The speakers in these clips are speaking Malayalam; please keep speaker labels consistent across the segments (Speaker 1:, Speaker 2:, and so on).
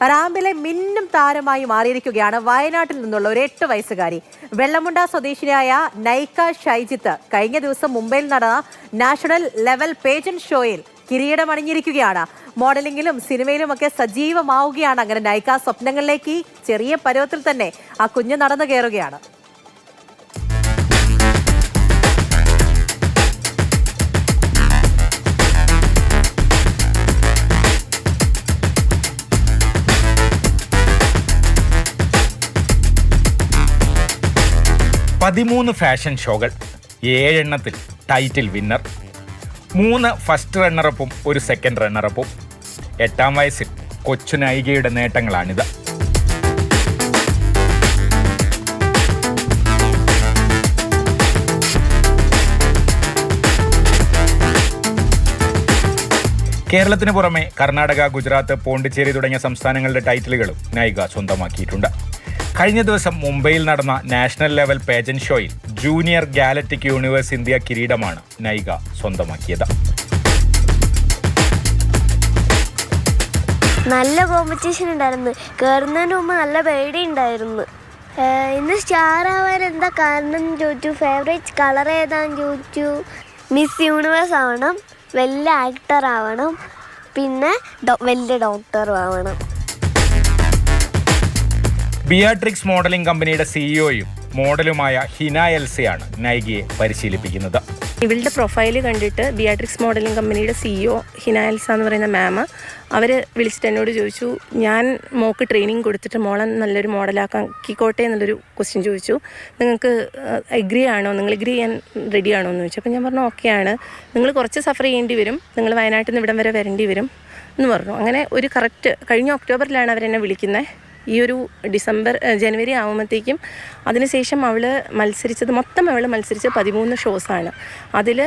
Speaker 1: റാമ്പിലെ മിന്നും താരമായി മാറിയിരിക്കുകയാണ് വയനാട്ടിൽ നിന്നുള്ള ഒരു എട്ട് വയസ്സുകാരി. വെള്ളമുണ്ട സ്വദേശിനിയായ നൈക ഷൈജിത്ത് കഴിഞ്ഞ ദിവസം മുംബൈയിൽ നടന്ന നാഷണൽ ലെവൽ പേജന്റ് ഷോയിൽ കിരീടമണിഞ്ഞിരിക്കുകയാണ്. മോഡലിംഗിലും സിനിമയിലുമൊക്കെ സജീവമാവുകയാണ് അങ്ങനെ നൈക സ്വപ്നങ്ങളിലേക്ക് ചെറിയ പരുവത്തിൽ തന്നെ ആ കുഞ്ഞ് നടന്നു കയറുകയാണ്.
Speaker 2: പതിമൂന്ന് ഫാഷൻ ഷോകൾ ഏഴെണ്ണത്തിൽ ടൈറ്റിൽ വിന്നർ മൂന്ന് ഫസ്റ്റ് റണ്ണറപ്പും ഒരു സെക്കൻഡ് റണ്ണറപ്പും. എട്ടാം വയസ്സിൽ കൊച്ചു നായികയുടെ നേട്ടങ്ങളാണിത്. കേരളത്തിന് പുറമെ കർണാടക ഗുജറാത്ത് പോണ്ടിച്ചേരി തുടങ്ങിയ സംസ്ഥാനങ്ങളുടെ ടൈറ്റിലുകളും നായിക സ്വന്തമാക്കിയിട്ടുണ്ട്. കഴിഞ്ഞ ദിവസം മുംബൈയിൽ നടന്ന നാഷണൽ ലെവൽ പേജന്റ് ഷോയിൽ ജൂനിയർ ഗാലറ്റിക് യൂണിവേഴ്സ് ഇന്ത്യ കിരീടമാണ് നൈക സ്വന്തമാക്കിയത്.
Speaker 3: നല്ല കോമ്പറ്റീഷൻ ഉണ്ടായിരുന്നു. കയറുന്നതിന് മുമ്പ് നല്ല പേടി ഉണ്ടായിരുന്നു. ഇന്ന് സ്റ്റാർ ആവാൻ എന്താ കാരണം ചോദിച്ചു. ഫേവറേറ്റ് കളർ ഏതാന്ന് ചോദിച്ചു. മിസ് യൂണിവേഴ്സ് ആവണം. വലിയ ആക്ടർ ആവണം. പിന്നെ വലിയ ഡോക്ടറും ആവണം.
Speaker 2: ബിയാട്രിക്സ് മോഡലിംഗ് കമ്പനിയുടെ സിഇഒയും മോഡലുമായ ഹിന എൽസയാണ് നൈകിയെ പരിശീലിപ്പിക്കുന്നത്.
Speaker 4: ഇവളുടെ പ്രൊഫൈൽ കണ്ടിട്ട് ബിയാട്രിക്സ് മോഡലിംഗ് കമ്പനിയുടെ സിഇഒ ഹിന എൽസ എന്ന് പറയുന്ന മാം അവർ വിളിച്ചിട്ട് എന്നോട് ചോദിച്ചു ഞാൻ മോക്ക് ട്രെയിനിങ് കൊടുത്തിട്ട് മോളെ നല്ലൊരു മോഡലാക്കിക്കോട്ടെ എന്നുള്ളൊരു ക്വസ്റ്റ്യൻ ചോദിച്ചു. നിങ്ങൾക്ക് എഗ്രി ആണോ? നിങ്ങൾ എഗ്രി ചെയ്യാൻ റെഡി ആണോ? എന്ന് ചോദിച്ചു. അപ്പോൾ ഞാൻ പറഞ്ഞു ഓക്കെ ആണ്. നിങ്ങൾ കുറച്ച് സഫർ ചെയ്യേണ്ടി വരും. നിങ്ങൾ വയനാട്ടിൽ നിന്ന് ഇവിടം വരെ വരേണ്ടി വരും. എന്ന് പറഞ്ഞു. അങ്ങനെ ഒരു കറക്റ്റ് കഴിഞ്ഞ ഒക്ടോബറിലാണ് അവരെന്നെ വിളിക്കുന്നത് ഈ ഒരു ഡിസംബർ ജനുവരി ആകുമ്പോഴത്തേക്കും അതിനുശേഷം അവൾ മത്സരിച്ചത് മൊത്തം അവൾ മത്സരിച്ച പതിമൂന്ന് ഷോസാണ്. അതിൽ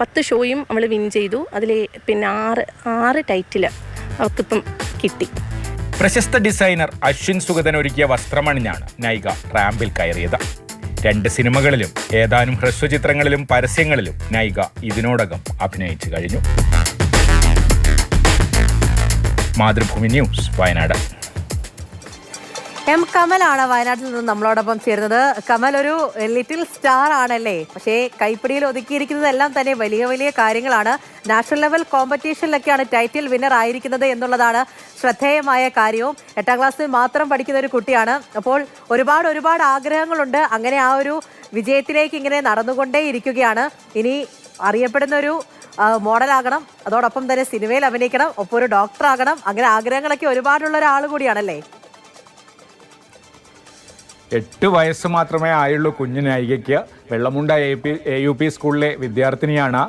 Speaker 4: പത്ത് ഷോയും അവൾ വിൻ ചെയ്തു. അതിൽ പിന്നെ ആറ് ആറ് ടൈറ്റിൽ അവൾക്കിപ്പം കിട്ടി.
Speaker 2: പ്രശസ്ത ഡിസൈനർ അശ്വിൻ സുഗതൻ ഒരുക്കിയ വസ്ത്രമണിഞ്ഞാണ് നൈക റാമ്പിൽ കയറിയത്. രണ്ട് സിനിമകളിലും ഏതാനും ഹ്രസ്വചിത്രങ്ങളിലും പരസ്യങ്ങളിലും നൈക ഇതിനോടകം അഭിനയിച്ചു കഴിഞ്ഞു. മാതൃഭൂമി ന്യൂസ് വയനാട്.
Speaker 1: എം കമലാണ് വയനാട്ടിൽ നിന്ന് നമ്മളോടൊപ്പം ചേരുന്നത്. കമൽ ഒരു ലിറ്റിൽ സ്റ്റാർ ആണല്ലേ? പക്ഷേ കൈപ്പിടിയിൽ ഒതുക്കിയിരിക്കുന്നതെല്ലാം തന്നെ വലിയ വലിയ കാര്യങ്ങളാണ്. നാഷണൽ ലെവൽ കോമ്പറ്റീഷനിലൊക്കെയാണ് ടൈറ്റിൽ വിന്നർ ആയിരിക്കുന്നത് എന്നുള്ളതാണ് ശ്രദ്ധേയമായ കാര്യവും. എട്ടാം ക്ലാസ്സിൽ മാത്രം പഠിക്കുന്ന ഒരു കുട്ടിയാണ്. അപ്പോൾ ഒരുപാട് ഒരുപാട് ആഗ്രഹങ്ങളുണ്ട്. അങ്ങനെ ആ ഒരു വിജയത്തിലേക്ക് ഇങ്ങനെ നടന്നുകൊണ്ടേ ഇരിക്കുകയാണ്. ഇനി അറിയപ്പെടുന്ന ഒരു മോഡലാകണം. അതോടൊപ്പം തന്നെ സിനിമയിൽ അഭിനയിക്കണം. ഒപ്പം ഒരു ഡോക്ടർ ആകണം അങ്ങനെ ആഗ്രഹങ്ങളൊക്കെ ഒരുപാടുള്ള ഒരാൾ കൂടിയാണല്ലേ?
Speaker 2: എട്ട് വയസ്സ് മാത്രമേ ആയുള്ളൂ കുഞ്ഞു നായികയ്ക്ക് Vellamunda A P A U P സ്കൂളിലെ വിദ്യാർത്ഥിനിയാണ്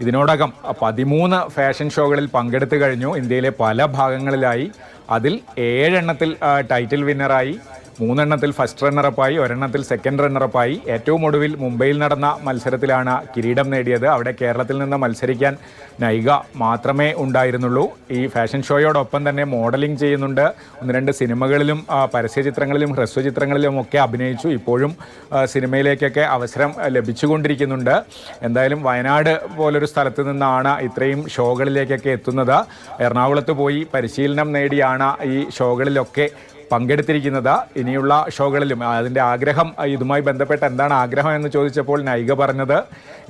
Speaker 2: ഇതിനോടകം പതിമൂന്ന് ഫാഷൻ ഷോകളിൽ പങ്കെടുത്തു കഴിഞ്ഞു. ഇന്ത്യയിലെ പല ഭാഗങ്ങളിലായി അതിൽ ഏഴെണ്ണത്തിൽ ടൈറ്റിൽ വിന്നറായി. മൂന്നെണ്ണത്തിൽ ഫസ്റ്റ് റണ്ണറപ്പായി ഒരെണ്ണത്തിൽ സെക്കൻഡ് റണ്ണറപ്പായി ഏറ്റവും ഒടുവിൽ മുംബൈയിൽ നടന്ന മത്സരത്തിലാണ് കിരീടം നേടിയത്. അവിടെ കേരളത്തിൽ നിന്ന് മത്സരിക്കാൻ നൈക മാത്രമേ ഉണ്ടായിരുന്നുള്ളൂ. ഈ ഫാഷൻ ഷോയോടൊപ്പം തന്നെ മോഡലിംഗ് ചെയ്യുന്നുണ്ട്. ഒന്ന് രണ്ട് സിനിമകളിലും പരസ്യചിത്രങ്ങളിലും ഹ്രസ്വചിത്രങ്ങളിലും ഒക്കെ അഭിനയിച്ചു. ഇപ്പോഴും സിനിമയിലേക്കൊക്കെ അവസരം ലഭിച്ചുകൊണ്ടിരിക്കുന്നുണ്ട്. എന്തായാലും വയനാട് പോലൊരു സ്ഥലത്ത് നിന്നാണ് ഇത്രയും ഷോകളിലേക്കൊക്കെ എത്തുന്നത്. എറണാകുളത്ത് പോയി പരിശീലനം നേടിയാണ് ഈ ഷോകളിലൊക്കെ പങ്കെടുത്തിരിക്കുന്നത് ഇനിയുള്ള ഷോകളിലും. അതിന്റെ ആഗ്രഹം ഇതുമായി ബന്ധപ്പെട്ട് എന്താണ് ആഗ്രഹം എന്ന് ചോദിച്ചപ്പോൾ നൈക പറഞ്ഞത്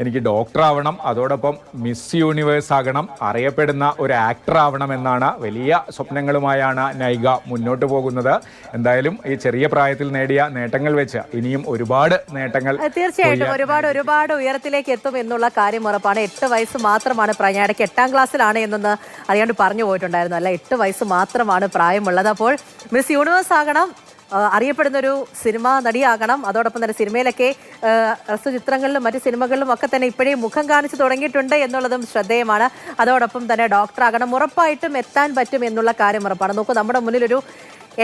Speaker 2: എനിക്ക് ഡോക്ടർ ആവണം അതോടൊപ്പം മിസ് യൂണിവേഴ്സ് ആകണം അറിയപ്പെടുന്ന ഒരു ആക്ടർ ആവണം എന്നാണ് വലിയ സ്വപ്നങ്ങളുമായാണ് നൈക മുന്നോട്ട് പോകുന്നത്. എന്തായാലും ഈ ചെറിയ പ്രായത്തിൽ നേടിയ നേട്ടങ്ങൾ വെച്ച് ഇനിയും ഒരുപാട് നേട്ടങ്ങൾ
Speaker 1: തീർച്ചയായിട്ടും ഒരുപാട് ഒരുപാട് ഉയരത്തിലേക്ക് എത്തും എന്നുള്ള കാര്യം ഉറപ്പാണ്. എട്ട് വയസ്സ് മാത്രമാണ് പ്രയാണയ്ക്ക് എട്ടാം ക്ലാസ്സിലാണ് എന്നൊന്ന് അറിയാണ്ട് പറഞ്ഞു പോയിട്ടുണ്ടായിരുന്നു. അല്ല എട്ട് വയസ്സ് മാത്രമാണ് പ്രായമുള്ളത്. അപ്പോൾ മിസ് യൂണിവേഴ്സ് ആകണം അറിയപ്പെടുന്ന ഒരു സിനിമാ നടിയാകണം. അതോടൊപ്പം തന്നെ സിനിമയിലൊക്കെ ചിത്രങ്ങളിലും മറ്റ് സിനിമകളിലും ഒക്കെ തന്നെ ഇപ്പോഴേ മുഖം കാണിച്ചു തുടങ്ങിയിട്ടുണ്ട് എന്നുള്ളതും ശ്രദ്ധേയമാണ്. അതോടൊപ്പം തന്നെ ഡോക്ടർ ആകണം ഉറപ്പായിട്ടും എത്താൻ പറ്റും എന്നുള്ള കാര്യം ഉറപ്പാണ്. നോക്കൂ നമ്മുടെ മുന്നിലൊരു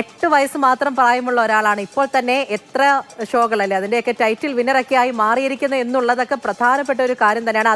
Speaker 1: എട്ട് വയസ്സ് മാത്രം പ്രായമുള്ള ഒരാളാണ്. ഇപ്പോൾ തന്നെ എത്ര ഷോകളല്ലേ അതിന്റെയൊക്കെ ടൈറ്റിൽ വിന്നറൊക്കെ ആയി മാറിയിരിക്കുന്നത് എന്നുള്ളതൊക്കെ പ്രധാനപ്പെട്ട ഒരു കാര്യം തന്നെയാണ്.